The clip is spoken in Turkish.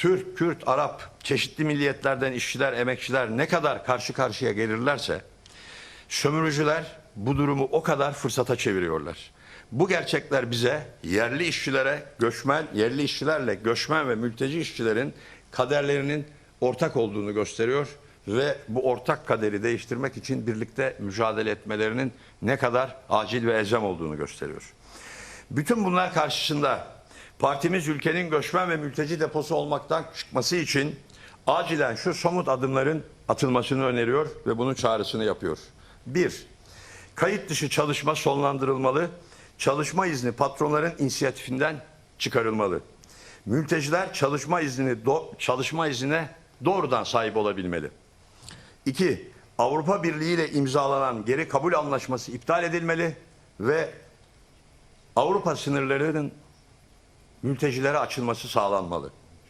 Türk, Kürt, Arap, çeşitli milliyetlerden işçiler, emekçiler ne kadar karşı karşıya gelirlerse sömürücüler bu durumu o kadar fırsata çeviriyorlar. Bu gerçekler bize yerli işçilere, göçmen, yerli işçilerle göçmen ve mülteci işçilerin kaderlerinin ortak olduğunu gösteriyor ve bu ortak kaderi değiştirmek için birlikte mücadele etmelerinin ne kadar acil ve elzem olduğunu gösteriyor. Bütün bunlar karşısında partimiz ülkenin göçmen ve mülteci deposu olmaktan çıkması için acilen şu somut adımların atılmasını öneriyor ve bunun çağrısını yapıyor. Bir, kayıt dışı çalışma sonlandırılmalı, çalışma izni patronların inisiyatifinden çıkarılmalı. Mülteciler çalışma iznini do- çalışma iznine doğrudan sahip olabilmeli. İki, Avrupa Birliği ile imzalanan geri kabul anlaşması iptal edilmeli ve Avrupa sınırlarının mültecilere açılması sağlanmalı.